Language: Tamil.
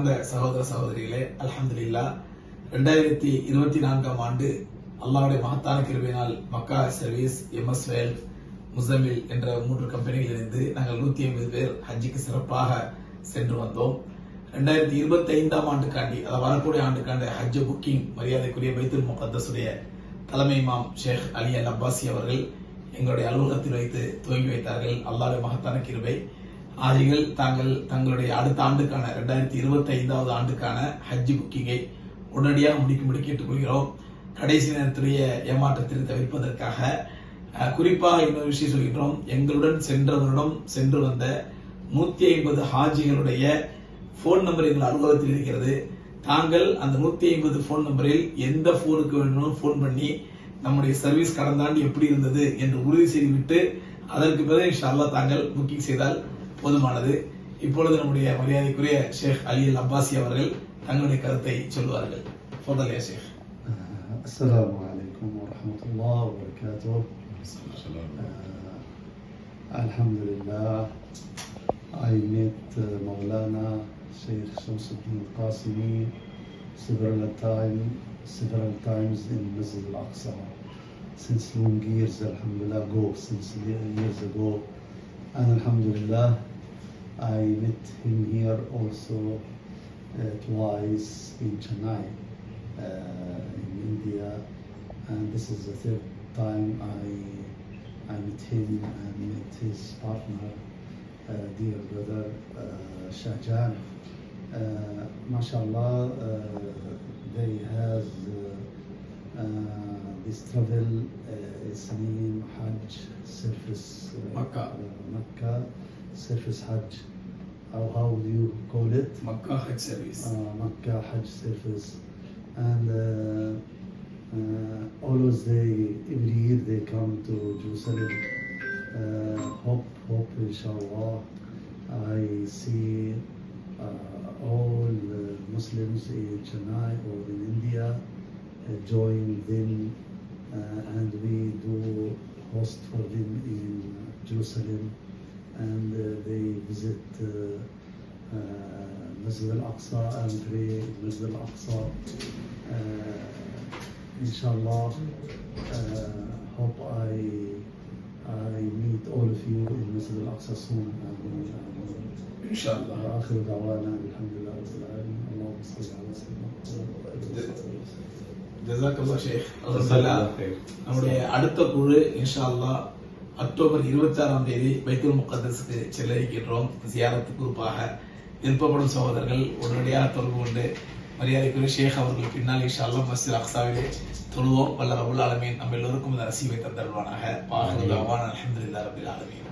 அன்பார்ந்த சகோதர சகோதரிகளே அலமதுல்லா ரெண்டாயிரத்தி இருபத்தி நான்காம் ஆண்டு அல்லாவுடைய மகத்தான கிருபையினால் மக்கா சர்வீஸ் எம்எஸ் வேல் முசமில் என்ற மூன்று கம்பெனிகள் இணைந்து நாங்கள் நூத்தி ஐம்பது பேர் ஹஜ்ஜிக்கு சிறப்பாக சென்று வந்தோம். ரெண்டாயிரத்தி இருபத்தி ஐந்தாம் ஆண்டுக்காண்டி அதாவது வரக்கூடிய ஆண்டுக்காண்ட ஹஜ் புக்கிங் மரியாதைக்குரிய பைத்துல் முகத்தசுடைய தலைமை இமாம் ஷேக் அலி அல் அப்பாசி அவர்கள் எங்களுடைய அலுவலகத்தில் வைத்து துவங்கி வைத்தார்கள். அல்லாவுடைய மகத்தான கிருபை. ஆதிகள் தாங்கள் தங்களுடைய அடுத்த ஆண்டுக்கான ரெண்டாயிரத்தி இருபத்தி ஐந்தாவது ஆண்டுக்கான ஹஜ் புக்கிங்கை உடனடியாக முடிக்கும்படி கேட்டுக்கொள்கிறோம். கடைசி நேரத்துடைய ஏமாற்றத்தை தவிர்ப்பதற்காக குறிப்பாக இன்னொரு விஷயம் சொல்கின்றோம். எங்களுடன் சென்ற வருடம் சென்று வந்த நூத்தி ஐம்பது ஹாஜிகளுடைய போன் நம்பர் எங்கள் அலுவலகத்தில் இருக்கிறது. தாங்கள் அந்த நூத்தி ஐம்பது போன் நம்பரில் எந்த போனுக்கு வேணும் போன் பண்ணி நம்முடைய சர்வீஸ் கடந்த ஆண்டு எப்படி இருந்தது என்று உறுதி செய்துவிட்டு அதற்கு பிறகு இன்ஷா தாங்கள் புக்கிங் செய்தால் போதுமானது இப்பொழுது நம்முடைய மரியாதைக்குரிய ஷேக் அலி அல் அப்பாசி அவர்கள் தங்களுடைய கருத்தை சொல்வார்கள் ஃபதல் யா ஷேக் آه، السلام عليكم ورحمة الله وبركاته آه، الحمد لله I met uh, Maulana Sheikh Shamsuddin Qasimi several time, several times in Masjid Al-Aqsa since long years, Alhamdulillah, ago, since ye- years ago. And Alhamdulillah, I met him here also uh, twice in Chennai, uh, in India, and this is the third time I I met him and met his partner, uh, dear brother uh, Shahjan. Uh, mashallah, uh, they have uh, uh, this travel uh, is named Hajj Surface Makkah. Makkah Surface Hajj how, how do you call it? Makkah Hajj service. Uh, Makkah Hajj service. And uh, uh, always they, every year they come to Jerusalem. Uh, hope, hope inshallah. I see uh, all Muslims in Chennai or in India uh, join them and we do host for them in Jerusalem. and uh, they visit. Uh, uh, Masjid al-Aqsa and pray in Masjid al-Aqsa. Uh, inshallah, uh, hope I I meet all of you in Masjid al-Aqsa soon. இன்ஷா அல்லாஹ் وآخر دعوانا الحمد لله رب العالمين اللهم صل على سيدنا محمد ஜசாக்கல்லா ஷேக் அல்ஹம்துலில்லாஹ் நம்முடைய அடுத்த குழு இன்ஷா அல்லாஹ் அக்டோபர் இருபத்தி ஆறாம் தேதி பைத்துல் முகத்தஸுக்கு செல்ல இருக்கின்றோம் சியாரத்து குறிப்பாக விருப்பப்படும் சகோதரர்கள் உடனடியாக தொடர்பு கொண்டு மரியாதைக்குரிய ஷேக் அவர்கள் பின்னால் இன்ஷா அல்லாஹ் மஸ்ஜித் அக்சாவிலே தொழுவோம். வல்ல ரபுல் ஆலமீன். நம்ம எல்லோருக்கும் இந்த நசீவை தந்தருவானாக பாஹு அவான் அல்ஹம்துலில்லாஹ் ஆலமீன்.